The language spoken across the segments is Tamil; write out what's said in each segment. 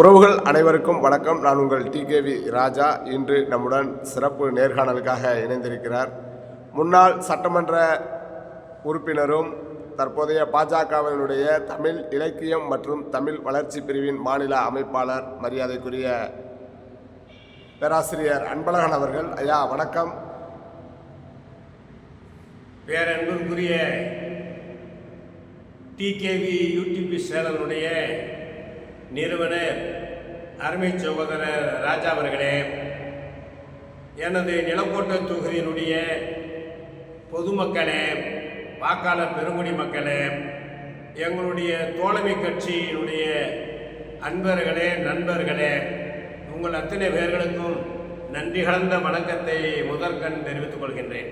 உறவுகள் அனைவருக்கும் வணக்கம். நான் உங்கள் டிகேவி ராஜா. இன்று நம்முடன் சிறப்பு நேர்காணலுக்காக இணைந்திருக்கிறார். முன்னாள் சட்டமன்ற உறுப்பினரும் தற்போதைய பாஜகவினுடைய தமிழ் இலக்கியம் மற்றும் தமிழ் வளர்ச்சி பிரிவின் மாநில அமைப்பாளர் மரியாதைக்குரிய பேராசிரியர் அன்பழகன் அவர்கள். ஐயா வணக்கம். பேரன்பிற்குரிய டிகேவி யூடிபி சேனலுடைய நிறுவனர் அருமை சகோதரர் ராஜா அவர்களே எனது நிலக்கோட்டை தொகுதியினுடைய பொதுமக்களே வாக்காளர் பெருங்குடி மக்களே எங்களுடைய தோழமை கட்சியினுடைய அன்பர்களே நண்பர்களே உங்கள் அத்தனை பேர்களுக்கும் நன்றி கலந்த வணக்கத்தை முதற்கண் தெரிவித்துக் கொள்கின்றேன்.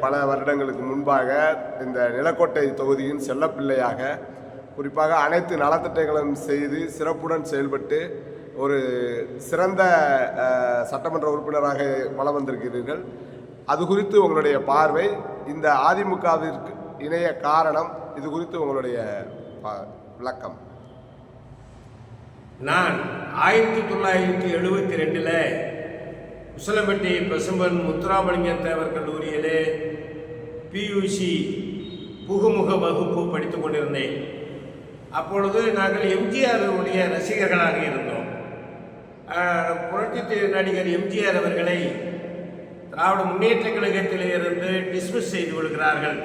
பல வருடங்களுக்கு முன்பாக இந்த நிலக்கோட்டை தொகுதியின் செல்லப்பிள்ளையாக குறிப்பாக அனைத்து நலத்திட்டங்களும் செய்து சிறப்புடன் செயல்பட்டு ஒரு சிறந்த சட்டமன்ற உறுப்பினராக வளம் வந்திருக்கிறீர்கள். அது குறித்து உங்களுடைய பார்வை இந்த அதிமுகவிற்கு இணைய காரணம் இது குறித்து உங்களுடைய ப- விளக்கம். நான் ஆயிரத்தி தொள்ளாயிரத்தி எழுபத்தி ரெண்டில் உசிலம்பட்டி பசும்பன் முத்துராமலிங்க தேவர் கல்லூரியிலே பியூசி புகுமுக வகுப்பு படித்துக் கொண்டிருந்தேன். அப்பொழுது நாங்கள் எம்ஜிஆருடைய ரசிகர்களாக இருந்தோம். ஆஹ், புரட்சி நடிகர் எம்ஜிஆர் அவர்களை திராவிட முன்னேற்ற கழகத்திலிருந்து டிஸ்மிஸ் செய்து விடுகிறார்கள்.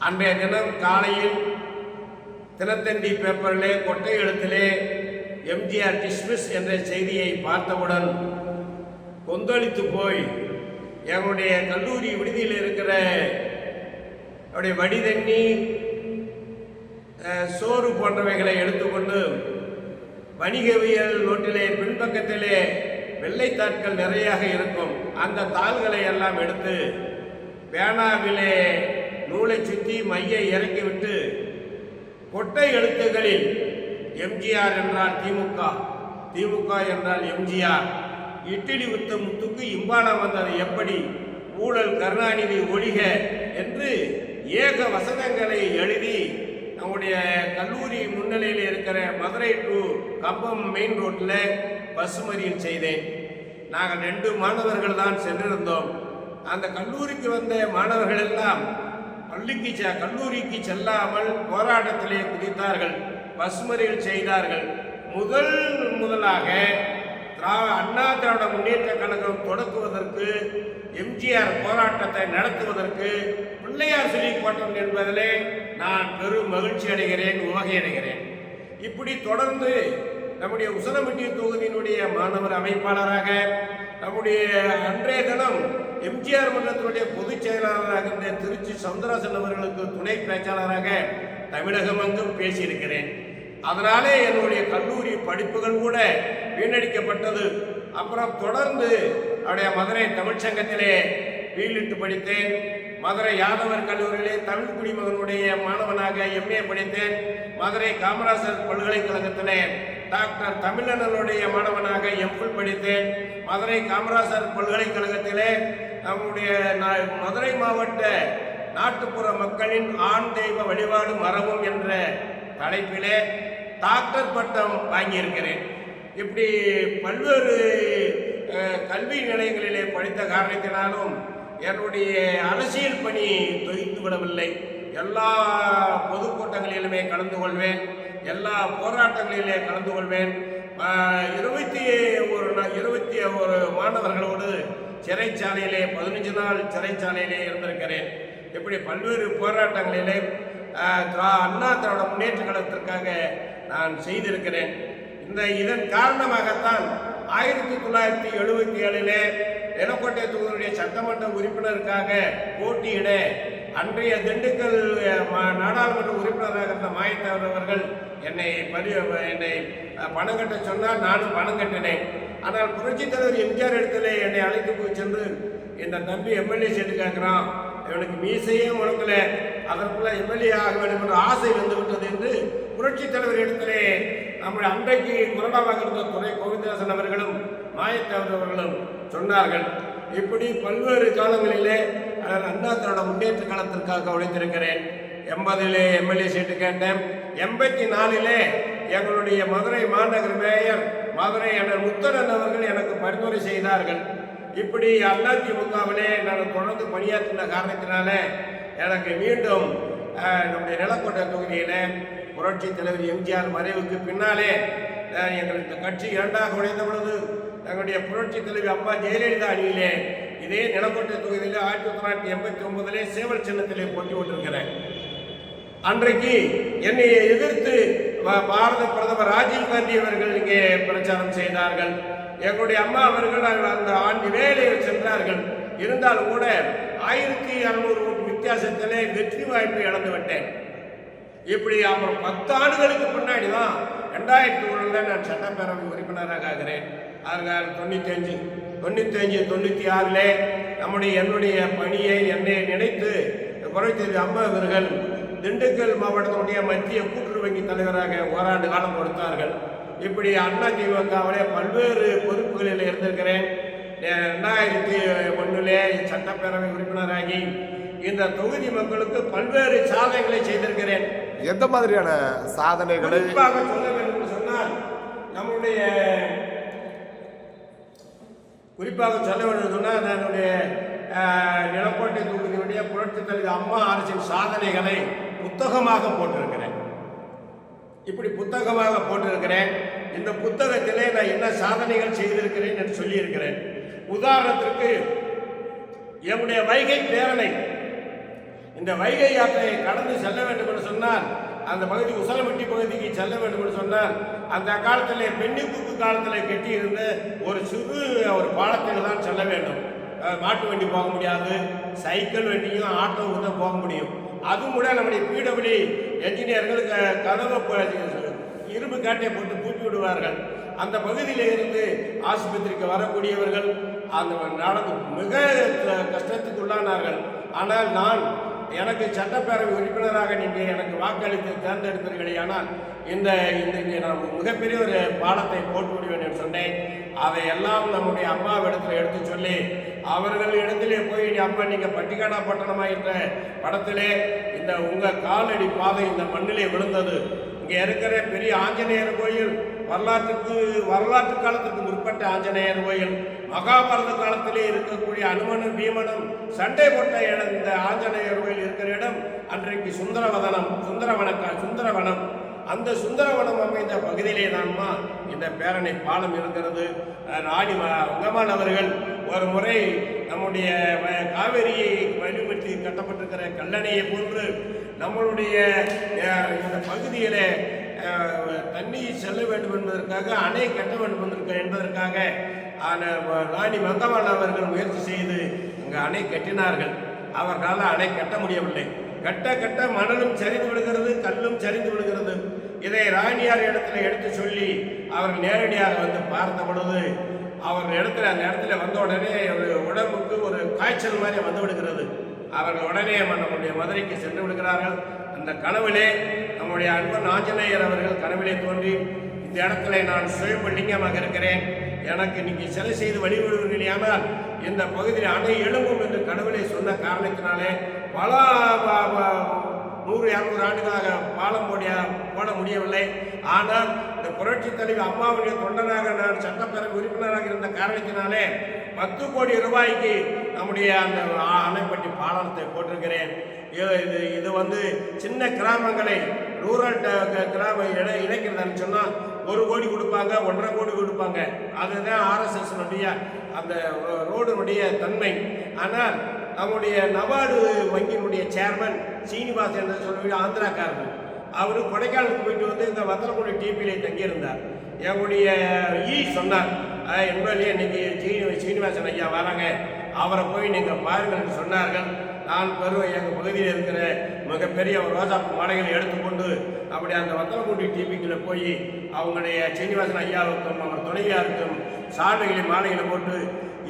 அன்றைய தினம் காலையில் தினத்தந்தி பேப்பரிலே கொட்டை எழுத்திலே எம்ஜிஆர் டிஸ்மிஸ் என்ற செய்தியை பார்த்தவுடன் கொந்தளித்து போய் எங்களுடைய கல்லூரி விடுதியில் இருக்கிற அவருடைய வடிதண்ணி சோறு போன்றவைகளை எடுத்துக்கொண்டு வணிகவியல் நோட்டிலே பின்பக்கத்திலே வெள்ளைத்தாட்கள் நிறையாக இருக்கும். அந்த தாள்களை எல்லாம் எடுத்து பேனாவிலே நூலை சுற்றி மையை இறக்கிவிட்டு கொட்டை எழுத்துகளில் எம்ஜிஆர் என்றால் திமுக திமுக என்றால் எம்ஜிஆர் இட்லி வித்த முத்துக்கு இம்பாலம் வந்தது எப்படி ஊழல் கருணாநிதி ஒழிக என்று ஏக வசனங்களை எழுதி நம்முடைய கல்லூரி முன்னிலையில் இருக்கிற மதுரை டு கம்பம் மெயின் ரோட்டில் பஸ் மறியல் செய்தேன். நாங்கள் ரெண்டு மாணவர்கள் தான் சென்றிருந்தோம். அந்த கல்லூரிக்கு வந்த மாணவர்கள் எல்லாம் பள்ளிக்கு செ- கல்லூரிக்கு செல்லாமல் போராட்டத்திலே குதித்தார்கள். பஸ் மறியல் செய்தார்கள். முதல் முதலாக திரா- அண்ணா திராவிட முன்னேற்ற கழகம் தொடக்குவதற்கு எம்ஜிஆர் போராட்டத்தை நடத்துவதற்கு பிள்ளையார் சொல்லி போட்டோம் என்பதிலே நான் பெரும் மகிழ்ச்சி அடைகிறேன் உவகை அடைகிறேன். இப்படி தொடர்ந்து நம்முடைய உசனமட்டி தொகுதியினுடைய மாணவர் அமைப்பாளராக நம்முடைய அன்றைய தினம் எம்ஜிஆர் மன்றத்தினுடைய பொதுச் செயலாளராக இருந்த திருச்சி சவுந்தரராசன் அவர்களுக்கு துணை பேச்சாளராக தமிழகம் அங்கும் பேசியிருக்கிறேன். அதனாலே என்னுடைய கல்லூரி படிப்புகள் கூட வீணடிக்கப்பட்டது. அப்புறம் தொடர்ந்து அவருடைய மதுரை தமிழ்ச்சங்கத்திலே வீலிட்டு படித்தேன். மதுரை யாதவர் கல்லூரியிலே தமிழ் குடிமகனுடைய மாணவனாக எம்ஏ படித்தேன். மதுரை காமராசர் பல்கலைக்கழகத்திலே டாக்டர் தமிழனுடைய மாணவனாக எம்ஃபில் படித்தேன். மதுரை காமராசர் பல்கலைக்கழகத்திலே நம்முடைய நா- மதுரை மாவட்ட நாட்டுப்புற மக்களின் ஆண் தெய்வ வழிபாடு மரபும் என்ற தலைப்பிலே டாக்டர் பட்டம் வாங்கியிருக்கிறேன். இப்படி பல்வேறு கல்வி நிலையங்களிலே படித்த காரணத்தினாலும் என்னுடைய அரசியல் பணி தொய்த்து விடவில்லை. எல்லா பொதுக்கூட்டங்களிலுமே கலந்து கொள்வேன். எல்லா போராட்டங்களிலே கலந்து கொள்வேன். இருபத்தி ஒரு இருபத்தி ஒரு மாணவர்களோடு சிறைச்சாலையிலே பதினஞ்சு நாள் சிறைச்சாலையிலே இருந்திருக்கிறேன். இப்படி பல்வேறு போராட்டங்களிலே அண்ணா திராவிட முன்னேற்ற கழகத்திற்காக நான் செய்திருக்கிறேன். இந்த இதன் காரணமாகத்தான் ஆயிரத்தி தொள்ளாயிரத்தி எழுபத்தி ஏழிலே நிலக்கோட்டை தொகுதியுடைய சட்டமன்ற உறுப்பினருக்காக போட்டியிட அன்றைய திண்டுக்கல் நாடாளுமன்ற உறுப்பினராக இருந்த மாயத்தவர் அவர்கள் என்னை பரி என்னை பணம் கட்ட சொன்னால் நானும் பணம் கட்டினேன். ஆனால் புரட்சித் தலைவர் எம்ஜிஆர் இடத்துல என்னை அழைத்து போய் சென்று இந்த தம்பி எம்எல்ஏ சேர்த்து கேட்குறான். இவனுக்கு மீசையே முழங்கல. அதற்குள்ள எம்எல்ஏ ஆக வேண்டும் என்ற ஆசை வந்து விட்டது என்று புரட்சித் தலைவர் இடத்திலே நம்முடைய அன்றைக்கு குரலாக இருந்த துறை கோவிந்தராசன் அவர்களும் மாயத்தேவர் அவர்களும் சொன்னார்கள் இப்படி பல்வேறு காலங்களிலே நான் அண்ணா முன்னேற்ற காலத்திற்காக உழைத்திருக்கிறேன். எண்பதிலே எம்எல்ஏ சீட்டு கேட்டேன். எண்பத்தி நாலிலே எங்களுடைய மதுரை மாநகர மேயர் மதுரை அண்ணன் முத்தரன் அவர்கள் எனக்கு பரிந்துரை செய்தார்கள். இப்படி அதிமுகவிலே நான் தொடர்ந்து பணியாற்றின காரணத்தினாலே எனக்கு மீண்டும் நம்முடைய நிலக்கோட்டை தொகுதியில் புரட்சி தலைவர் எம்ஜிஆர் மறைவுக்கு பின்னாலே அஹ், எங்கள் இந்த கட்சி இரண்டாக உடைந்த பொழுது எங்களுடைய புரட்சி தலைவி அம்மா ஜெயலலிதா அணியிலே இதே நிலக்கோட்டை தொகுதியில் ஆயிரத்தி தொள்ளாயிரத்தி எண்பத்தி ஒன்பதிலே சேவல் சின்னத்திலே போட்டி கொண்டிருக்கிறேன் அன்றைக்கு என்னை எதிர்த்து பாரத பிரதமர் ராஜீவ் காந்தி அவர்கள் இங்கே பிரச்சாரம் செய்தார்கள். எங்களுடைய அம்மா அவர்கள் அந்த- ஆண்டு வேலையில் சென்றார்கள். இருந்தாலும் கூட ஆயிரத்தி அறுநூறு ஓட்டு வித்தியாசத்திலே வெற்றி வாய்ப்பை இழந்து விட்டேன் இப்படி அப்புறம் பத்து ஆண்டுகளுக்கு பின்னாடி தான் ரெண்டாயிரத்தி ஒன்றில் நான் சட்டப்பேரவை உறுப்பினராக ஆகிறேன் அதனால் தொண்ணூத்தஞ்சு தொண்ணூத்தஞ்சு தொண்ணூற்றி ஆறில் நம்முடைய என்னுடைய பணியை என்னை நினைத்து குறைத்தது அம்மா அவர்கள் திண்டுக்கல் மாவட்டத்தினுடைய மத்திய கூட்டுறவு வங்கி தலைவராக ஓராண்டு காலம் கொடுத்தார்கள். இப்படி அண்ணா திமுகவிலே பல்வேறு பொறுப்புகளில் இருந்திருக்கிறேன். ரெண்டாயிரத்தி ஒன்றிலே சட்டப்பேரவை உறுப்பினராகி இந்த தொகுதி மக்களுக்கு பல்வேறு சாதனைகளை செய்திருக்கிறேன். எந்த மாதிரியான சாதனைகளை குறிப்பாக சொல்ல வேண்டும் சொன்னால் நம்முடைய குறிப்பாக சொல்ல வேண்டும் சொன்னால் என்னுடைய நிலக்கோட்டை தொகுதியுடைய புரட்சி தலைவர் அம்மா அரசின் சாதனைகளை புத்தகமாக போட்டிருக்கிறேன். இப்படி புத்தகமாக போட்டிருக்கிறேன். இந்த புத்தகத்திலே நான் என்ன சாதனைகள் செய்திருக்கிறேன் என்று சொல்லியிருக்கிறேன். உதாரணத்திற்கு என்னுடைய வைகை பேரனை இந்த வைகை யாத்திரையை கடந்து செல்ல வேண்டும் என்று சொன்னால் அந்த பகுதி உசலமிட்டி பகுதிக்கு செல்ல வேண்டும் என்று சொன்னால் அந்த காலத்திலே பெண்ணிப்புக்கு காலத்தில் கட்டியிருந்த ஒரு சிறு ஒரு பாலத்தில் தான் செல்ல வேண்டும். மாட்டு வண்டி போக முடியாது சைக்கிள் வண்டியும் ஆட்டோவுக்கு தான் போக முடியும். அதுவும் கூட நம்முடைய பிடபிள்யூ என்ஜினியர்களுக்கு கதவை இரும்பு காட்டை போட்டு பூட்டி விடுவார்கள். அந்த பகுதியில் இருந்து ஆஸ்பத்திரிக்கு வரக்கூடியவர்கள் அந்த நடந்து மிக கஷ்டத்துக்கு உள்ளானார்கள் ஆனால் நான் எனக்கு சட்டப்பேரவை உறுப்பினராக நீங்கள் எனக்கு வாக்களித்து தேர்ந்தெடுப்பீர்களே ஆனால் இந்த இன்றைக்கு நான் மிகப்பெரிய ஒரு பாலத்தை போட்டு விடுவேன் என்று சொன்னேன். அதையெல்லாம் நம்முடைய அம்மாவிடத்தில் எடுத்து சொல்லி அவர்கள் இடத்திலே போய் "நீ அம்மா நீங்கள் பட்டிக்காடா பட்டணமா? என்ற படத்திலே இந்த உங்கள் காலடி பாதை இந்த மண்ணிலே விழுந்தது. இங்கே இருக்கிற பெரிய ஆஞ்சநேயர் கோயில் வரலாற்றுக்கு வரலாற்று காலத்துக்கு முற்பட்ட ஆஞ்சநேயர் கோயில் மகாபாரத காலத்திலே இருக்கக்கூடிய அனுமனும் பீமனும் சண்டை போட்ட இடம் இந்த ஆஞ்சநேயர் கோயில் இருக்கிற இடம் அன்றைக்கு சுந்தரவதனம் சுந்தரவனக்கா சுந்தரவனம். அந்த சுந்தரவனம் அமைந்த பகுதியிலே தான்மா இந்த பேரணி பாலம் இருக்கிறது? அஹ் ராணி அவர்கள் ஒரு முறை நம்முடைய காவேரியை காவிரியை வழிபட்டு கட்டப்பட்டிருக்கிற கல்லணையை போன்று நம்மளுடைய இந்த பகுதியிலே தண்ணி செல்ல வேண்டும் என்பதற்காக அணை கட்ட வேண்டும் என்பதற்க- என்பதற்காக ராணி மங்கம்மாள் அவர்கள் முயற்சி செய்து அங்கே அணை கட்டினார்கள். அவர்களால் அணை கட்ட முடியவில்லை. கட்ட கட்ட மணலும் சரிந்து விடுகிறது கல்லும் சரிந்து விடுகிறது. இதை ராணியார் இடத்துல எடுத்து சொல்லி அவர்கள் நேரடியாக வந்து பார்த்த பொழுது அவர் இடத்துல அந்த இடத்துல வந்த உடனே ஒரு உடம்புக்கு ஒரு காய்ச்சல் மாதிரி வந்து விடுகிறது. அவர்கள் உடனே நம்முடைய மதுரைக்கு சென்று விடுகிறார்கள். அந்த கனவிலே நம்முடைய அன்பன் ஆஞ்சநேயர் அவர்கள் கனவிலே தோன்றி இந்த இடத்துல நான் சுயம்பலிங்கமாக இருக்கிறேன். எனக்கு நீங்கள் சிலை செய்து வழிபடுவீர்களானால் இந்த பகுதியில் அணை எழும்பும் என்று கடவுளை சொன்ன காரணத்தினாலே பல நூறு இரநூறு ஆண்டுகளாக பாலம் போடிய போட முடியவில்லை. ஆனால் இந்த புரட்சி தலைவி அம்மாவுடைய தொண்டனாக நான் சட்டப்பேரவை உறுப்பினராக இருந்த காரணத்தினாலே பத்து கோடி ரூபாய்க்கு நம்முடைய அந்த அணைப்பட்டி பாலத்தை போட்டிருக்கிறேன். இது இது இது வந்து சின்ன கிராமங்களை ரூரல் ட- கிராம இணை இணைக்கிறதுன்னு சொன்னால் ஒரு கோடி கொடுப்பாங்க ஒன்றரை கோடி கொடுப்பாங்க. அதுதான் ஆர்எஸ்எஸ்னுடைய அந்த ரோடுனுடைய தன்மை. ஆனால் நம்முடைய நபார்டு வங்கியினுடைய சேர்மன் சீனிவாசன் என்று சொல்லக்கூடிய ஆந்திராக்காரர் அவர் கொடைக்கானலுக்கு போயிட்டு வந்து இந்த வத்தலக்குடி டிபியிலே தங்கியிருந்தார். என்னுடைய ஈ சொன்னார் எம்எல்ஏ இன்னைக்கு சீனி சீனிவாசன் ஐயா வராங்க. அவரை போய் நீங்கள் பாருங்கள் என்று சொன்னார்கள். நான் பெரும் எங்கள் பகுதியில் இருக்கிற மிகப்பெரிய ரோஜா ரோஜாப்பு மாலைகளை எடுத்துக்கொண்டு அப்படி அந்த வத்தலக்குண்டி டிபிக்கில் போய் அவங்களுடைய சீனிவாசன் ஐயாவுக்கும் அவர் துணைவியாருக்கும் சாலைகளை மாலைகளை போட்டு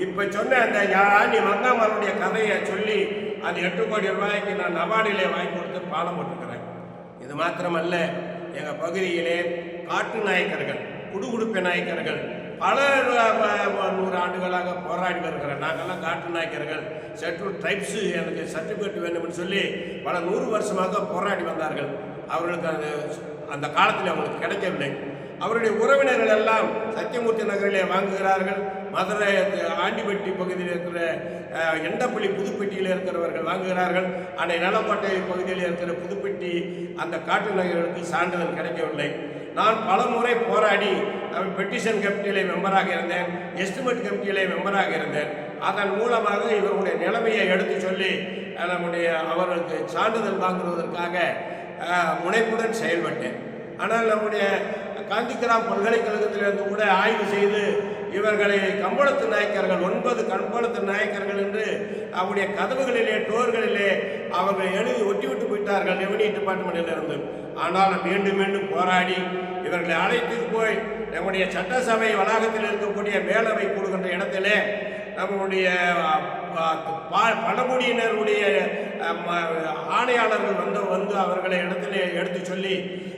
இப்போ சொன்ன அந்த ராணி மங்காமருடைய கதையை சொல்லி அது எட்டு கோடி ரூபாய்க்கு நான் நபார்டிலே வாங்கி கொடுத்து பாலம் போட்டுக்கிறேன் இது மாத்திரமல்ல எங்கள் பகுதியிலே காட்டு நாயக்கர்கள் குடுகுடுப்பு நாயக்கர்கள் பல நூறு ஆண்டுகளாக போராடி வருகிறோம் நாங்கள்லாம் காட்டு நாயக்கர்கள் ஷெட்யூல் ட்ரைப்ஸு எனக்கு சர்டிஃபிகேட் வேண்டும்னு சொல்லி பல நூறு வருஷமாக போராடி வந்தார்கள். அவர்களுக்கு அந்த அந்த காலத்தில் அவங்களுக்கு கிடைக்கவில்லை. அவருடைய உறவினர்கள் எல்லாம் சத்தியமூர்த்தி நகரிலே வாங்குகிறார்கள். மதுரை ஆண்டிப்பட்டி பகுதியில் இருக்கிற எண்டப்பள்ளி புதுப்பட்டியில் இருக்கிறவர்கள் வாங்குகிறார்கள். அன்னை நலப்பாட்டை பகுதியில் இருக்கிற புதுப்பட்டி அந்த காட்டு நகர்களுக்கு சான்றிதழ் கிடைக்கவில்லை. நான் பல முறை போராடி பெட்டிஷன் கமிட்டியிலே மெம்பராக இருந்தேன் எஸ்டிமேட் கமிட்டியிலே மெம்பராக இருந்தேன். அதன் மூலமாக இவருடைய நிலைமையை எடுத்து சொல்லி நம்முடைய அவர்களுக்கு சான்றிதழ் வாங்குவதற்காக முனைப்புடன் செயல்பட்டேன். ஆனால் நம்முடைய காந்திகிராம் பல்கலைக்கழகத்திலிருந்து கூட ஆய்வு செய்து இவர்களை கம்பளத்து நாயக்கர்கள் ஒன்பது கம்பளத்து நாயக்கர்கள் என்று அவருடைய கதவுகளிலே டோர்களிலே அவர்கள் எழுதி ஒட்டிவிட்டு போயிட்டார்கள் ரெவன்யூ டிபார்ட்மெண்ட்டிலிருந்து ஆனால் மீண்டும் மீண்டும் போராடி இவர்களை அழைத்து போய் நம்முடைய சட்டசபை வளாகத்தில் இருக்கக்கூடிய மேலவை கூடுகின்ற இடத்திலே நம்முடைய ப- பழங்குடியினருடைய ஆணையாளர்கள் வந்து வந்து அவர்களை இடத்திலே எடுத்து சொல்லி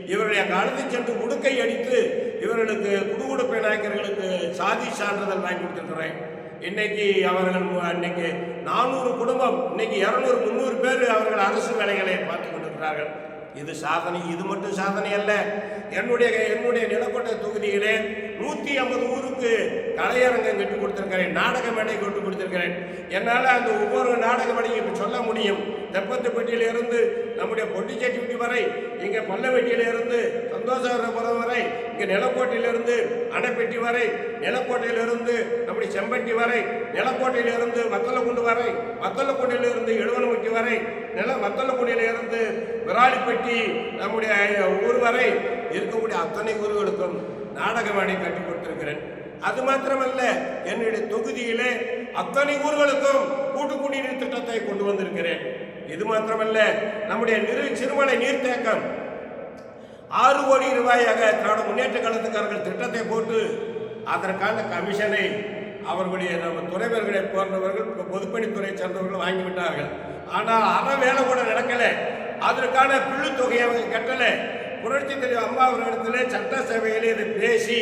இவர்களை அங்கே அழுத்து சென்று உடுக்கை அடித்து இவர்களுக்கு குடுகுடுப்பை நாயக்கர்களுக்கு சாதி சான்றிதழ் வாங்கி கொடுத்துருக்கிறேன். இன்னைக்கு அவர்கள் இன்னைக்கு நானூறு குடும்பம் இன்னைக்கு இரநூறு முந்நூறு பேர் அவர்கள் அரசு வேலைகளை பார்த்து கொண்டிருக்கிறார்கள். இது சாதனை இது மட்டும் சாதனை அல்ல. என்னுடைய என்னுடைய நிலக்கோட்டை தொகுதியிலே நூற்றி ஐம்பது ஊருக்கு கலையரங்கம் கட்டி கொடுத்துருக்கிறேன் நாடக மேடை கட்டி கொடுத்துருக்கிறேன். என்னால் அந்த ஒவ்வொரு நாடக மேடையும் இப்போ சொல்ல முடியும். தெப்பத்துப்பட்டியிலிருந்து நம்முடைய பொட்டிச்செட்டிப்பட்டி வரை இங்கே பல்லவெட்டியிலிருந்து சந்தோஷபுரம் வரை இங்கே நிலக்கோட்டையிலிருந்து அணைப்பெட்டி வரை நிலக்கோட்டையிலிருந்து நம்முடைய செம்பட்டி வரை நிலக்கோட்டையிலிருந்து வத்தலக்குண்டு வரை வத்தலக்குண்டிலிருந்து எழுவனமுட்டி வரை நில வத்தலக்குண்டிலிருந்து விராலிப்பட்டி நம்முடைய ஊர் வரை இருக்கக்கூடிய அத்தனை ஊர்களுக்கும் நாடகவாணி கட்டி கொடுத்திருக்கிறேன். அது மாத்திரமல்ல என்னுடைய தொகுதியிலே அத்தனை ஊர்களுக்கும் கூட்டு குடிநீர் திட்டத்தை கொண்டு வந்திருக்கிறேன். இது மாத்திரமல்ல நம்முடைய நிறு சிறுமலை நீர்த்தேக்கம். ஆறு கோடி ரூபாயாக திராவிட முன்னேற்ற கழகத்துக்காரர்கள் திட்டத்தை போட்டு அதற்கான கமிஷனை அவர்களுடைய நம்ம துறைவர்களை போன்றவர்கள் பொதுப்பணித்துறை சேர்ந்தவர்கள் வாங்கிவிட்டார்கள். ஆனால் அற வேலை கூட நடக்கல. அதற்கான பிள்ளு தொகையை அவங்க கட்டல. புரட்சி தலைவர் அம்மா அவர்களிடத்தில் சட்டசபையில் இதை பேசி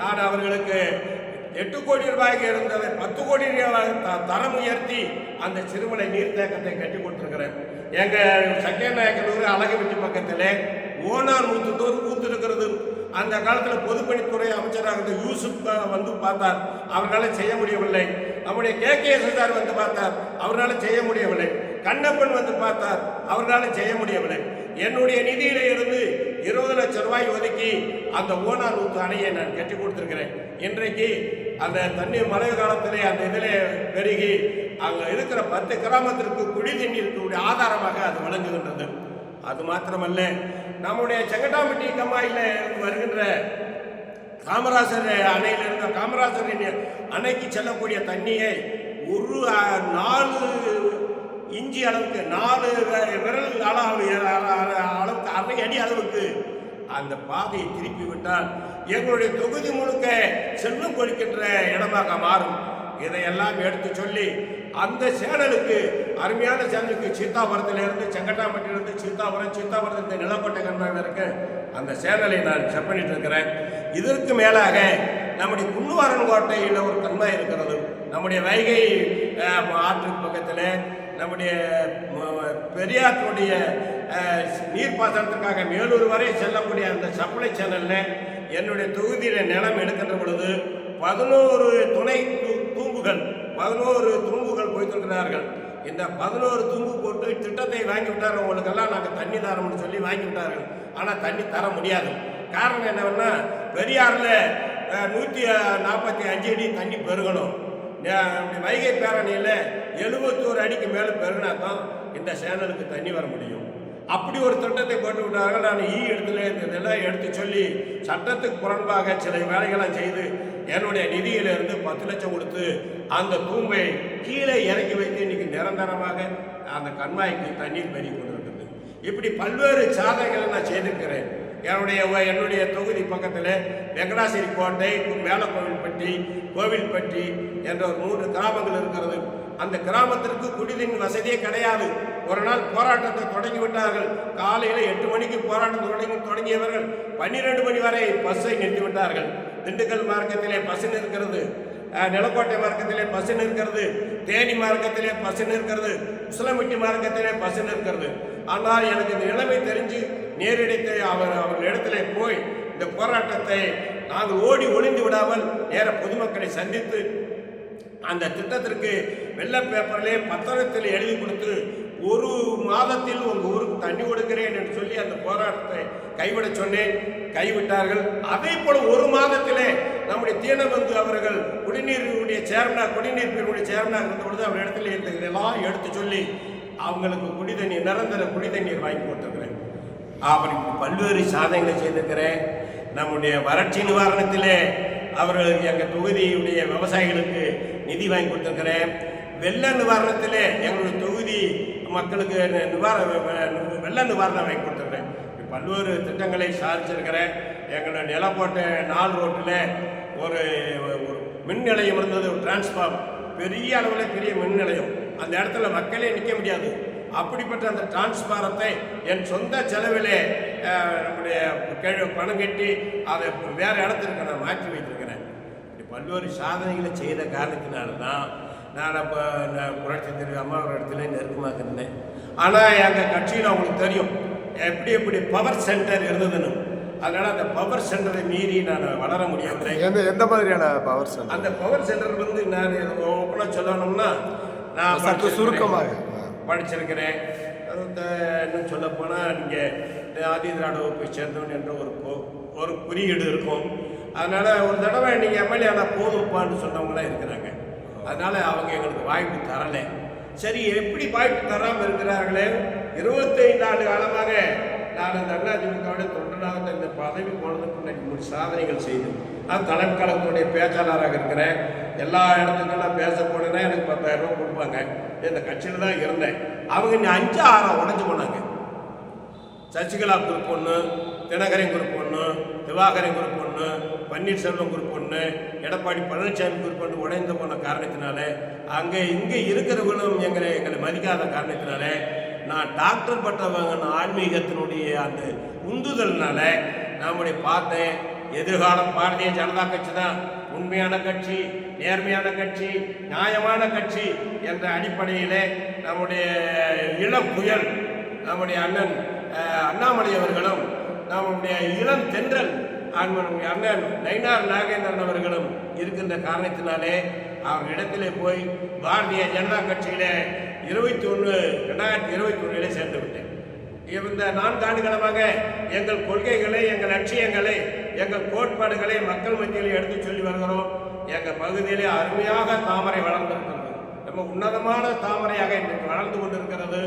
நான் அவர்களுக்கு எட்டு கோடி ரூபாய்க்கு இருந்தவர் பத்து கோடி ரூபாய் த- தரம் உயர்த்தி அந்த சிறுமலை நீர்த்தேக்கத்தை கட்டி கொடுத்துருக்கிறேன் எங்க சக்கியநாயக்கனூர் அழகுவெட்டி பக்கத்தில் ஓனார் ஊத்துத்தோர் ஊத்துருக்கிறது அந்த காலத்தில் பொதுப்பணித்துறை அமைச்சராக இருந்த யூசுப் வந்து பார்த்தார். அவர்களால் செய்ய முடியவில்லை. நம்முடைய கே கே சார் வந்து பார்த்தார். அவர்களால் செய்ய முடியவில்லை. கண்ணப்பன் வந்து பார்த்தார். அவர்களால் செய்ய முடியவில்லை. என்னுடைய நிதியில இருந்து இருபது லட்சம் ரூபாய் ஒதுக்கி அந்த ஓனார் ஊத்து அணையை நான் கட்டி கொடுத்துருக்கிறேன். இன்றைக்கு அந்த தண்ணீர் மழை காலத்திலே அந்த இதிலே பெருகி அங்கே இருக்கிற பத்து கிராமத்திற்கு குடி தண்ணீருக்குடைய ஆதாரமாக அது வழங்குகின்றது. அது மாத்திரமல்ல நம்முடைய செங்கட்டாம்பட்டி கம்மாயில் வருகின்ற காமராசர் அணையிலிருந்து காமராசரின் அணைக்கு செல்லக்கூடிய தண்ணியை ஒரு நாலு இஞ்சி அளவுக்கு நாலு விரல் அளவு அளவுக்கு அரை அடி அளவுக்கு அந்த பாதையை திருப்பி விட்டால் எங்களுடைய தொகுதி முழுக்க செல்வம் கொடுக்கின்ற இடமாக மாறும். இதையெல்லாம் எடுத்து சொல்லி அந்த சேனலுக்கு அருமையான சேனலுக்கு சீத்தாபுரத்திலிருந்து செங்கட்டாம்பட்டியிலிருந்து சீத்தாபுரம் சீத்தாபுரத்திலிருந்து நிலக்கோட்டை கண்மாய் இருக்க அந்த சேனலை நான் செக் பண்ணிட்டு இருக்கிறேன். இதற்கு மேலாக நம்முடைய குன்னுவாரன் கோட்டையில் ஒரு தன்மை இருக்கிறது. நம்முடைய வைகை ஆற்றுக்கு பக்கத்தில் நம்முடைய பெரியாற்றுடைய நீர்ப்பாசனத்துக்காக மேலூர் வரை செல்லக்கூடிய அந்த சப்ளை சேனலில் என்னுடைய தொகுதியில் நிலம் எடுக்கின்ற பொழுது பதினோரு துணை தூம்புகள் பதினோரு தூம்புகள் போய்த்திருக்கிறார்கள் இந்த பதினோரு தூம்பு போட்டு திட்டத்தை வாங்கி விட்டார் உங்களுக்கெல்லாம் நாங்கள் தண்ணி தரோம்னு சொல்லி வாங்கி விட்டார்கள். ஆனால் தண்ணி தர முடியாது. காரணம் என்னவென்னா பெரியாரில் நூற்றி நாற்பத்தி அஞ்சு அடி தண்ணி பெருகணும். வைகை பேரணியில் எழுபத்தோரு அடிக்கு மேலே பெருகினா தான் இந்த சேனலுக்கு தண்ணி வர முடியும். அப்படி ஒரு திட்டத்தை போட்டு விட்டார்கள். நான் ஈ இடத்துல இந்த இதெல்லாம் எடுத்து சொல்லி சட்டத்துக்கு புறம்பாக சில வேலைகளை செய்து என்னுடைய நிதியிலிருந்து பத்து லட்சம் கொடுத்து அந்த தூம்பை கீழே இறக்கி வைத்து இன்னைக்கு நிரந்தரமாக அந்த கண்மாய்க்கு தண்ணீர் பெருகி கொண்டிருக்கிறது. இப்படி பல்வேறு சாதனைகளை நான் செய்திருக்கிறேன். என்னுடைய என்னுடைய தொகுதி பக்கத்தில் வெங்கடாசிரி கோட்டை மேலக்கோவில்பட்டி கோவில்பட்டி என்ற ஒரு மூன்று கிராமங்கள் இருக்கிறது. அந்த கிராமத்திற்கு குடிநீர் வசதியே கிடையாது. ஒரு நாள் போராட்டத்தை தொடங்கி விட்டார்கள். காலையில் எட்டு மணிக்கு போராட்டம் தொடங்கி தொடங்கியவர்கள் பன்னிரெண்டு மணி வரை பஸ்ஸை நிறுத்தி விட்டார்கள். திண்டுக்கல் மார்க்கத்திலே பஸ் நிற்கிறது. நிலக்கோட்டை மார்க்கத்திலே பஸ் நிற்கிறது. தேனி மார்க்கத்திலே பஸ் நிற்கிறது. உசிலம்பட்டி மார்க்கத்திலே பஸ் நிற்கிறது. ஆனால் எனக்கு இந்த நிலைமை தெரிஞ்சு நேரிடத்தை அவர் அவர்கள் இடத்துல போய் இந்த போராட்டத்தை நாங்கள் ஓடி ஒளிந்து விடாமல் நேர பொதுமக்களை சந்தித்து அந்த திட்டத்திற்கு வெள்ள பேப்பரிலே பத்திரத்தில் எழுதி கொடுத்து ஒரு மாதத்தில் உங்கள் ஊருக்கு தண்ணி கொடுக்கிறேன் என்று சொல்லி அந்த போராட்டத்தை கைவிட சொன்னேன். கைவிட்டார்கள். அதே போல ஒரு மாதத்திலே நம்முடைய தீனபந்து அவர்கள் குடிநீருடைய சேர்மனார் குடிநீர் பிரிவுடைய சேர்மனார் இருந்த பொழுது அவர் இடத்துல இந்த இதெல்லாம் எடுத்து சொல்லி அவங்களுக்கு குடி தண்ணீர் நிரந்தர குடி தண்ணீர் வாங்கி போட்டிருக்கிறேன் அவர் பல்வேறு சாதனைகளை செய்திருக்கிறேன். நம்முடைய வறட்சி நிவாரணத்திலே அவர்களுக்கு எங்கள் தொகுதியுடைய விவசாயிகளுக்கு நிதி வாங்கி கொடுத்துருக்கிறேன். வெள்ள நிவாரணத்திலே எங்களுடைய தொகுதி மக்களுக்கு நிவாரண வெள்ள நிவாரணம் வாங்கி கொடுத்துருக்கேன். பல்வேறு திட்டங்களை சாதிச்சிருக்கிறேன். எங்களுடைய போட்ட நாள் ரோட்டில் ஒரு ஒரு மின் நிலையம் இருந்தது ஒரு டிரான்ஸ்ஃபார்ம் பெரிய அளவில் பெரிய மின் நிலையம். அந்த இடத்துல மக்களே நிற்க முடியாது. அப்படிப்பட்ட அந்த டிரான்ஸ்பாரத்தை என் சொந்த செலவிலே நம்முடைய கேழ பணம் கட்டி அதை வேறு இடத்திற்கு நான் மாற்றி வைத்திருக்கிறேன். பல்வேறு சாதனைகளை செய்த காரணத்தினால தான் நான் அப்போ நான் புரட்சி திரு அம்மா ஒரு இடத்துல நெருக்கமாக இருந்தேன். ஆனால் எங்கள் கட்சியில் அவங்களுக்கு தெரியும். எப்படி எப்படி பவர் சென்டர் இருந்ததுன்னு. அதனால் அந்த பவர் சென்டரை மீறி நான் வளர முடியவில்லை எந்த எந்த மாதிரியான பவர் சென்டர் அந்த பவர் சென்டர் வந்து நான் ஓப்பனாக சொல்லணும்னா நான் சற்று. சுருக்கமாக. படிச்சிருக்கிறேன். இன்னும் சொல்ல போனால் நீங்கள் ஆதி திராவிட வகுப்பை சேர்ந்தவன் என்ற ஒரு ஒரு குறியீடு இருக்கும். அதனால் ஒரு தடவை நீங்கள் எம்எல்ஏ ஆனால் போதும்ப்பான்னு சொன்னவங்களாம் இருக்கிறாங்க. அதனால் அவங்க எங்களுக்கு வாய்ப்பு தரலை. சரி எப்படி வாய்ப்பு தராமல் இருக்கிறார்களே? இருபத்தைந்து ஆண்டு காலமாக நான் இந்த அதிமுகவுடைய தொண்டனாக இந்த பதவி போனதுக்கு நான் ஒரு சாதனைகள் செய்து நான் தலைமை கழகத்துடைய பேச்சாளராக இருக்கிறேன். எல்லா இடத்துக்கும் நான் பேச போனேன்னா எனக்கு பத்தாயிரம் ரூபா கொடுப்பாங்க. இந்த கட்சியில் தான் இருந்தேன். அவங்க இன்னும் அஞ்சு ஆறாம் உடஞ்சு போனாங்க. சசிகலா குரூப் ஒன்று தினகரன் குரூப் ஒன்று திவாகரன் குரூப் ஒன்று பன்னீர்செல்வம் குரூப் ஒன்று எடப்பாடி பழனிசாமி குரூப் ஒன்று உடைந்து போன காரணத்தினால அங்கே இங்கே இருக்கிறவங்களும் எங்களை எங்களை மதிக்காத காரணத்தினால நான் டாக்டர் பட்டம் வாங்கின ஆன்மீகத்தினுடைய அந்த உந்துதல்னால நம்முடைய பார்த்தேன் எதிர்காலம் பாரதிய ஜனதா கட்சி தான். உண்மையான கட்சி நேர்மையான கட்சி நியாயமான கட்சி என்ற அடிப்படையிலே நம்முடைய இளம் புயல் நம்முடைய அண்ணன் அண்ணாமலை அவர்களும் நம்முடைய இளம் தென்றல் ஆண்மனும் அண்ணன் நயினார் நாகேந்திரன் அவர்களும் இருக்கின்ற காரணத்தினாலே அவர் இடத்திலே போய் பாரதிய ஜனதா கட்சியிலே இருபத்தி ஒன்று ரெண்டாயிரத்தி இருபத்தி ஒன்றிலே சேர்ந்து விட்டேன். இந்த நான்கு ஆண்டுகளமாக எங்கள் கொள்கைகளை எங்கள் லட்சியங்களை எங்கள் கோட்பாடுகளை மக்கள் மத்தியில் எடுத்து சொல்லி வருகிறோம். எங்கள் பகுதியிலே அருமையாக தாமரை வளர்ந்திருக்கிறது. ரொம்ப உன்னதமான தாமரையாக இன்றைக்கு வளர்ந்து கொண்டிருக்கிறது.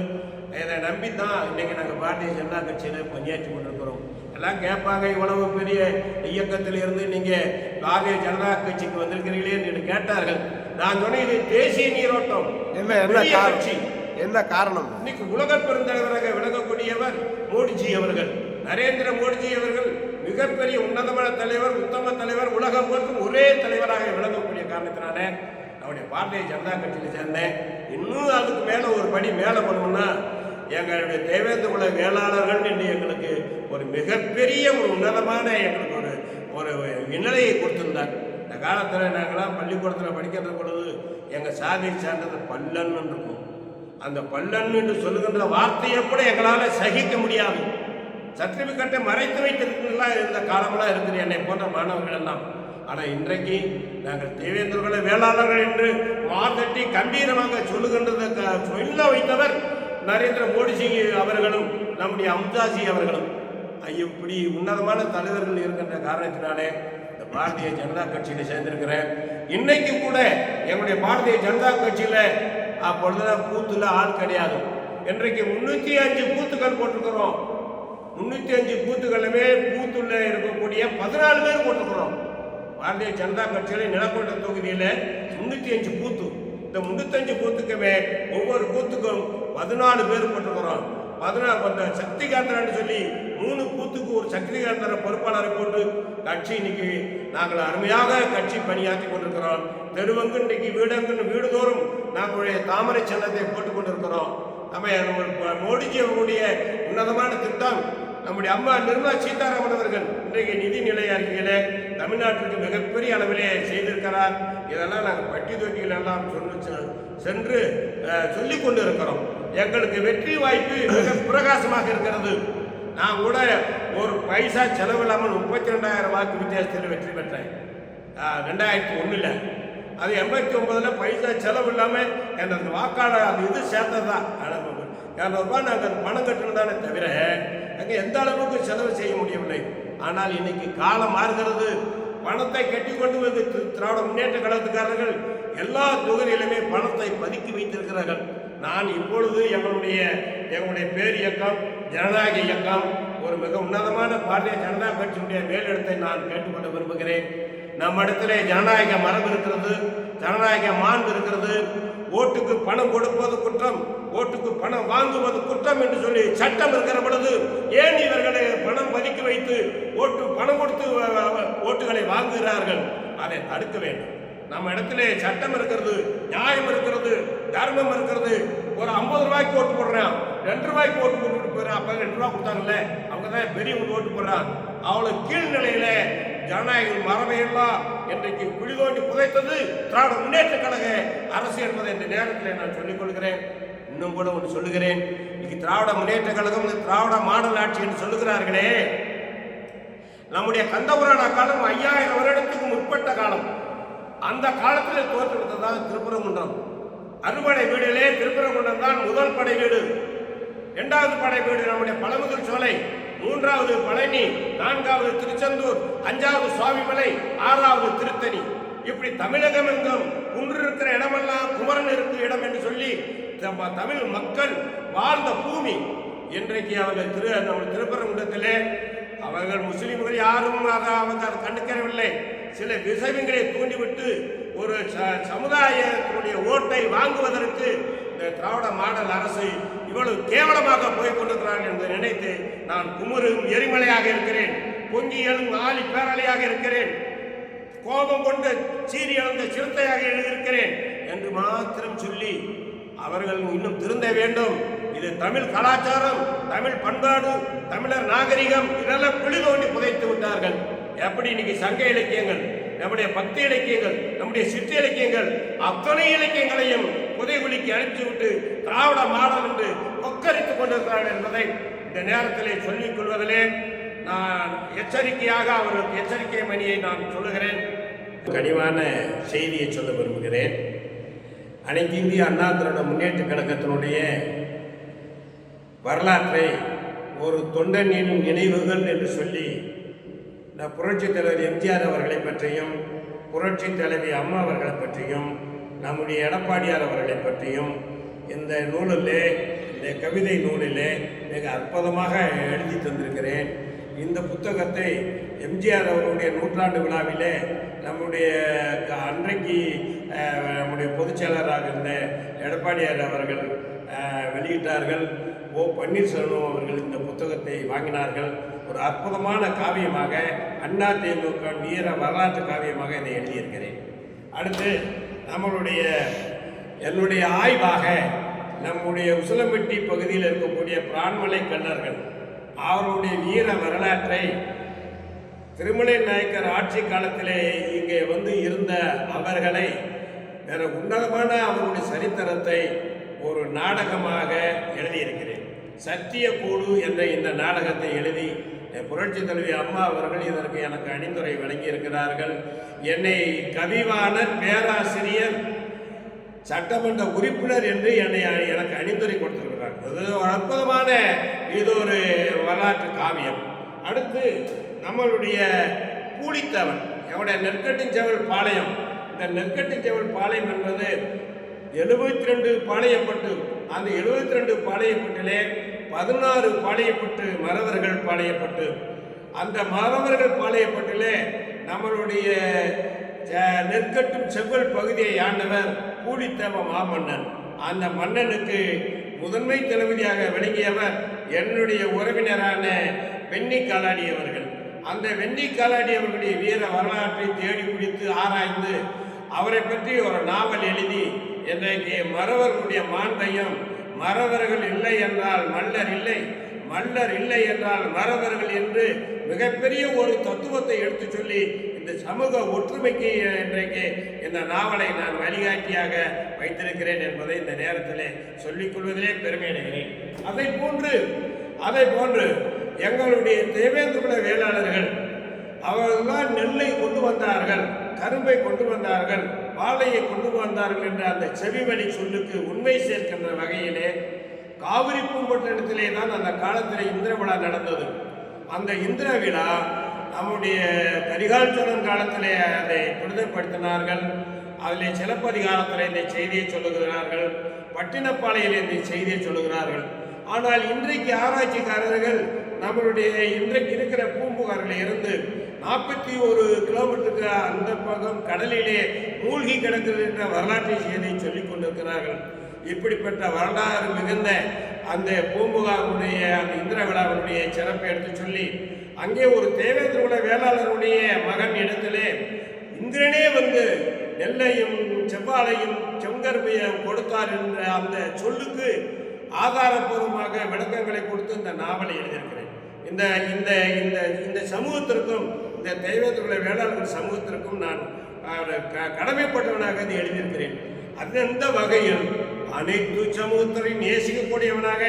இதை நம்பி தான் இன்றைக்கி நாங்கள் பாரதிய ஜனதா கட்சியில் பணியாற்றி கொண்டிருக்கிறோம். எல்லாம் கேட்பாங்க இவ்வளவு பெரிய இயக்கத்தில் இருந்து நீங்கள் பாரதிய ஜனதா கட்சிக்கு வந்திருக்கிறீங்களே என்று கேட்டார்கள். நான் சொன்னேன் இது தேசிய நீரோட்டம். கட்சி. என்ன காரணம்? இன்னைக்கு உலக பெருந்தலைவராக விளங்கக்கூடியவர் மோடிஜி அவர்கள். நரேந்திர மோடிஜி அவர்கள் மிகப்பெரிய உன்னதமான தலைவர் உத்தம தலைவர் உலகம் போற்றும் ஒரே தலைவராக விளங்கக்கூடிய காரணத்தினால அவருடைய பாரதிய ஜனதா கட்சியில் சேர்ந்தேன் இன்னும் அதுக்கு மேலே ஒரு படி மேலே போனோம்னா எங்களுடைய தேவேந்திர குல வேளாளர்கள் என்று எங்களுக்கு ஒரு மிகப்பெரிய ஒரு உன்னதமான எங்களுக்கு ஒரு ஒரு இன்னலையை கொடுத்திருந்தார். இந்த காலத்தில் நாங்களாம் பள்ளிக்கூடத்தில் படிக்கிற பொழுது எங்கள் சாதியை சார்ந்தது பல்லன் இருக்கும் அந்த பல்லன் என்று சொல்லுகின்ற வார்த்தையை கூட எங்களால் சகிக்க முடியாது. சர்டிஃபிகேட்டை மறைத்து வைத்திருக்கலாம் இருந்த காலமெல்லாம் இருக்குது என்னை போன்ற மாணவர்கள் எல்லாம். ஆனால் இன்றைக்கு நாங்கள் தேவேந்திரகுல வேளாளர்கள் என்று வாதட்டி கம்பீரமாக சொல்லுகின்றதை க- சொல்ல வைத்தவர் நரேந்திர மோடிஜி அவர்களும் நம்முடைய அம்தாஜி அவர்களும். ஐயோ இப்படி உன்னதமான தலைவர்கள் இருக்கின்ற காரணத்தினாலே இந்த பாரதிய ஜனதா கட்சியில் சேர்ந்திருக்கிறேன். இன்னைக்கு கூட என்னுடைய பாரதிய ஜனதா கட்சியில் அப்பொழுதுதான் பூத்துல ஆள் கிடையாது. இன்றைக்கு முன்னூற்றி அஞ்சு பூத்துக்கள் போட்டிருக்கிறோம். முன்னூற்றி அஞ்சு பூத்துகளுமே பூத்துல இருக்கக்கூடிய பதினாலு பேர் போட்டிருக்கிறோம். பாரதிய ஜனதா கட்சியில் நிலக்கோட்டை தொகுதியில் முன்னூற்றி அஞ்சு பூத்து. இந்த முன்னூத்தஞ்சு பூத்துக்குமே ஒவ்வொரு பூத்துக்கும் பதினாலு பேர் போட்டுக்கிறோம் பதினாலு அந்த சக்திகாந்தரன்னு சொல்லி மூணு பூத்துக்கு ஒரு சக்திகாந்தர பொறுப்பாளரை போட்டு கட்சி இன்னைக்கு நாங்கள் அருமையாக கட்சி பணியாற்றி கொண்டிருக்கிறோம். தெருவங்கு இன்னைக்கு வீடங்குன்னு வீடுதோறும் நாங்களுடைய தாமரை சின்னத்தை போட்டுக் கொண்டிருக்கிறோம். நம்ம மோடிஜி அவர்களுடைய உன்னதமான திட்டம் நம்முடைய அம்மா நிர்மலா சீதாராமன் அவர்கள் இன்றைக்கு நிதிநிலை அறிக்கையில தமிழ்நாட்டிற்கு மிகப்பெரிய அளவிலே செய்திருக்கிறார். இதெல்லாம் நாங்கள் பட்டி தொட்டிகள் எல்லாம் சொல்லி செ- சென்று சொல்லி கொண்டு இருக்கிறோம் எங்களுக்கு வெற்றி வாய்ப்பு மிக பிரகாசமாக இருக்கிறது. நான் கூட ஒரு பைசா செலவில்லாமல் முப்பத்தி ரெண்டாயிரம் வாக்கு வித்தியாசத்தில் வெற்றி பெற்றேன். ரெண்டாயிரத்தி ஒன்றில் அது எண்பத்தி ஒன்பதுல பைசா செலவு இல்லாமல் எனக்கு வாக்காளர் அது இது சேர்த்ததா? இரநூறுபா நாங்கள் பணம் கட்டணும் தானே தவிர அங்கே எந்த அளவுக்கு செலவு செய்ய முடியவில்லை. ஆனால் இன்னைக்கு காலம் மாறுகிறது. பணத்தை கட்டி கொண்டு வந்து திராவிட முன்னேற்ற கழகத்துக்காரர்கள் எல்லா தொகுதியிலுமே பணத்தை பதுக்கி வைத்திருக்கிறார்கள். நான் இப்பொழுது எங்களுடைய எங்களுடைய பேர் இயக்கம் ஜனநாயக இயக்கம் ஒரு மிக உன்னதமான பாரதிய ஜனதா கட்சியினுடைய மேலிடத்தை நான் கேட்டுக்கொள்ள விரும்புகிறேன். நம்ம இடத்துல ஜனநாயக மரபு இருக்கிறது ஜனநாயக மாண்பு இருக்கிறது ஓட்டுக்கு பணம் கொடுப்பது குற்றம் ஓட்டுக்கு பணம் வாங்குவது குற்றம் என்று சொல்லி சட்டம் இருக்கிற பொழுது ஏன் இவர்களை பணம் பதுக்கி வைத்து ஓட்டு பணம் கொடுத்து ஓட்டுகளை வாங்குகிறார்கள்? அதை தடுக்க வேண்டும். நம்ம இடத்துல சட்டம் இருக்கிறது நியாயம் இருக்கிறது தர்மம் இருக்கிறது. ஒரு ஐம்பது ரூபாய்க்கு ஓட்டு போடுறான் ரெண்டு ரூபாய்க்கு ஓட்டு போட்டு போயிடறான் அப்ப ரெண்டு ரூபா கொடுத்தாங்கல்ல அவங்க தான் பெரியவங்க ஓட்டு போடுறான். அவ்வளவு கீழ்நிலையில ஜனநாயக மரபையெல்லாம் இன்றைக்கு குழிதோண்டி புதைத்தது திராவிட முன்னேற்ற கழக அரசு என்பதை இந்த நேரத்தில் நான் சொல்லிக் கொள்கிறேன். இன்னும் கூட ஒன்று சொல்லுகிறேன். இன்னைக்கு திராவிட முன்னேற்ற கழகம் திராவிட மாடல் ஆட்சி என்று சொல்லுகிறார்களே. நம்முடைய கந்தபுராண காலம் ஐயாயிரம் வருடத்துக்கு முற்பட்ட காலம். அந்த காலத்தில் தோற்றுவித்ததான் திருப்பரங்குன்றம். அறுபடை வீடுகளே திருப்பரங்குன்றம் தான் முதல் படை வீடு. இரண்டாவது படை வீடு நம்முடைய பழமுதிர் சோலை. மூன்றாவது பழனி நான்காவது திருச்செந்தூர் அஞ்சாவது சுவாமிமலை ஆறாவது திருத்தணி. இப்படி தமிழகம் எங்கும் குன்று இருக்கிற இடமெல்லாம் குமரன் இருக்கு இடம் என்று சொல்லி தமிழ் மக்கள் வாழ்ந்த பூமி. இன்றைக்கு அவர்கள் திரு நம்ம திருப்பரங்குன்றத்திலே அவர்கள் முஸ்லீம்கள் யாரும் அதை அவங்க அதை கண்டுக்கவில்லை சில விஷயங்களை தூண்டிவிட்டு ஒரு ச- சமுதாயத்தினுடைய ஓட்டை வாங்குவதற்கு இந்த திராவிட மாடல் அரசு இவ்வளவு கேவலமாக போய் கொண்டிருக்கிறார்கள் என்று நினைத்து நான் குமுறும் எரிமலையாக இருக்கிறேன். பொங்கி எழும் ஆலி பேரலையாக இருக்கிறேன். கோபம் கொண்டு சீறி எழுந்த சிறுத்தையாக எழுதியிருக்கிறேன் என்று மாத்திரம் சொல்லி அவர்கள் இன்னும் திருந்த வேண்டும். இது தமிழ் கலாச்சாரம் தமிழ் பண்பாடு தமிழர் நாகரிகம் இதெல்லாம் குழி தோண்டி புதைத்து விட்டார்கள். எப்படி இன்னைக்கு சங்க இலக்கியங்கள் நம்முடைய பக்தி இலக்கியங்கள் நம்முடைய சிற்று இலக்கியங்கள் அத்தனை இலக்கியங்களையும் புதைகுழிக்கு அனுப்பிச்சுவிட்டு திராவிட மாடல் என்று கொக்கரித்துக் கொண்டிருக்கிறார்கள் என்பதை இந்த நேரத்திலே சொல்லிக் கொள்வதிலே நான் எச்சரிக்கையாக அவருக்கு எச்சரிக்கை மணியை நான் சொல்லுகிறேன். கனிவான செய்தியை சொல்ல விரும்புகிறேன். அனைத்து இந்திய அண்ணா திராவிட முன்னேற்ற கழகத்தினுடைய வரலாற்றை ஒரு தொண்டனின் நினைவுகள் என்று சொல்லி இந்த புரட்சித் தலைவர் எம்ஜிஆர் அவர்களை பற்றியும் புரட்சித் தலைவி அம்மா அவர்களை பற்றியும் நம்முடைய எடப்பாடியார் அவர்களை பற்றியும் இந்த நூலிலே இந்த கவிதை நூலிலே மிக அற்புதமாக எழுதி தந்திருக்கிறேன். இந்த புத்தகத்தை எம்ஜிஆர் அவருடைய நூற்றாண்டு விழாவிலே நம்முடைய க- அன்றைக்கு நம்முடைய பொதுச்செயலராக இருந்த எடப்பாடியார் அவர்கள் வெளியிட்டார்கள். ஓ பன்னீர்செல்வம் அவர்கள் இந்த புத்தகத்தை வாங்கினார்கள். ஒரு அற்புதமான காவியமாக அண்ணா திமுக வீர வரலாற்று காவியமாக இதை எழுதியிருக்கிறேன். அடுத்து நம்மளுடைய என்னுடைய ஆய்வாக நம்முடைய உசிலம்பட்டி பகுதியில் இருக்கக்கூடிய பிரான்மலை கண்ணர்கள் அவருடைய வீர வரலாற்றை திருமலை நாயக்கர் ஆட்சி காலத்திலே இங்கே வந்து இருந்த அவர்களை வேற உன்னதமான அவருடைய சரித்திரத்தை ஒரு நாடகமாக எழுதியிருக்கிறேன். சத்தியக்கூடு என்ற இந்த நாடகத்தை எழுதி புரட்சி தலைவி அம்மா அவர்கள் இதற்கு எனக்கு அணிந்துரை வழங்கியிருக்கிறார்கள். என்னை கவிவாணர் பேராசிரியர் சட்டமன்ற உறுப்பினர் என்று என்னை எனக்கு அணிந்துரை கொடுத்திருக்கிறார். அது ஒரு அற்புதமான இது ஒரு வரலாற்று காவியம். அடுத்து நம்மளுடைய பூலித்தவன் என்னுடைய நெற்கட்டிஞ்சவள் பாளையம் இந்த நெற்கட்டிஞ்சவள் பாளையம் என்பது எழுபத்தி ரெண்டு பாளையப்பட்டு அந்த எழுபத்தி ரெண்டு பாளையப்பட்டிலே பதினாறு பாளையப்பட்டு மறவர்கள் பாளையப்பட்டு. அந்த மறவர்கள் பாளையப்பட்டிலே நம்மளுடைய நெற்கட்டும் செவ்வல் பகுதியை ஆண்டவர் கூலித்தேவ மாமன்னன். அந்த மன்னனுக்கு முதன்மை தளபதியாக விளங்கியவர் என்னுடைய உறவினரான வெண்ணி காலாடி அவர்கள். அந்த வெண்ணி காலாடி அவர்களுடைய வீர வரலாற்றை தேடி பிடித்து ஆராய்ந்து அவரை பற்றி ஒரு நாவல் எழுதி இன்றைக்கு மறவர்களுடைய மாண்பையும் மறவர்கள் இல்லை என்றால் மல்லர் இல்லை. மல்லர் இல்லை என்றால் மறவர்கள் என்று மிகப்பெரிய ஒரு தத்துவத்தை எடுத்து சொல்லி இந்த சமூக ஒற்றுமைக்கு இன்றைக்கு இந்த நாவலை நான் வழிகாட்டியாக வைத்திருக்கிறேன் என்பதை இந்த நேரத்திலே சொல்லிக் கொள்வதிலே பெருமை அடைகிறேன். அதை போன்று அதை போன்று எங்களுடைய தேவேந்திரகுல வேளாளர்கள் அவர்கள்தான் நெல்லை கொண்டு வந்தார்கள் கரும்பை கொண்டு வந்தார்கள். பாலையை கொண்டு வந்தார்கள் என்ற அந்த செவிவழி சொல்லுக்கு உண்மை சேர்க்கின்ற வகையிலே காவிரி பூம்பட்டினத்திலே தான் அந்த காலத்தில் இந்திர விழா நடந்தது. அந்த இந்திர விழா நம்முடைய கரிகால்ச்சோழன் காலத்திலே அதை புனிதப்படுத்தினார்கள். அதில் சிலப்பதிகாரத்தில் இந்த செய்தியை சொல்லுகிறார்கள். பட்டினப்பாளையில் இந்த செய்தியை சொல்லுகிறார்கள். ஆனால் இன்றைக்கு ஆராய்ச்சிக்காரர்கள் நம்மளுடைய இன்றைக்கு இருக்கிற பூம்புகாரில் இருந்து நாற்பத்தி ஒரு கிலோமீட்டருக்கு அந்த பக்கம் கடலிலே மூழ்கி கிடக்கிறது என்ற வரலாற்று செய்தியை சொல்லிக் கொண்டிருக்கிறார்கள். இப்படிப்பட்ட வரலாறு மிகுந்த அந்த பூம்புகாருடைய அந்த இந்திர விழாவினுடைய சிறப்பை எடுத்து சொல்லி அங்கே ஒரு தேவேந்திர குல வேளாளருடைய மகன் இடத்திலே இந்திரனே வந்து நெல்லையும் செவ்வாழையும் செங்கருமையும் கொடுத்தார் என்ற அந்த சொல்லுக்கு ஆதாரப்பூர்வமாக விளக்கங்களை கொடுத்து இந்த நாவலை எழுதியிருக்கிறேன். இந்த இந்த இந்த இந்த சமூகத்திற்கும் இந்த தெய்வத்துக்குள்ள வேளாண்மை சமூகத்திற்கும் நான் க- கடமைப்பட்டவனாக இதை எழுதியிருக்கிறேன். அந்தந்த வகையில் அனைத்து சமூகத்தையும் நேசிக்கக்கூடியவனாக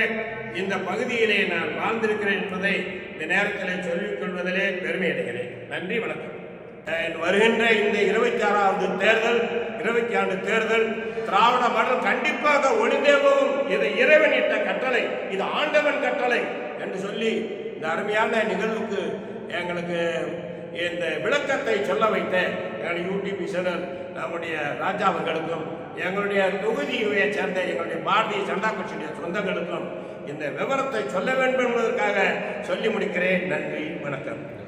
இந்த பகுதியிலே நான் வாழ்ந்திருக்கிறேன் என்பதை இந்த நேரத்தில் சொல்லிக் கொள்வதிலே பெருமை அடைகிறேன். நன்றி வணக்கம். வருகின்ற இந்த இருபத்தி ஆறாவது தேர்தல் இருபத்தி ஆண்டு தேர்தல் திராவிட மடல் கண்டிப்பாக ஒளிந்தே போகும் இது இறைவன் இட்ட கட்டளை இது ஆண்டவன் கட்டளை என்று சொல்லி இந்த அருமையான நிகழ்வுக்கு எங்களுக்கு இந்த விளக்கத்தை சொல்ல வைத்த எங்கள் யூடிபி சேனல் நம்முடைய ராஜா அவர்களுக்கும் எங்களுடைய தொகுதியை சேர்ந்த எங்களுடைய பாரதிய ஜனதா கட்சியுடைய சொந்தங்களுக்கும் இந்த விவரத்தை சொல்ல வேண்டும் என்பதற்காக சொல்லி முடிக்கிறேன். நன்றி வணக்கம்.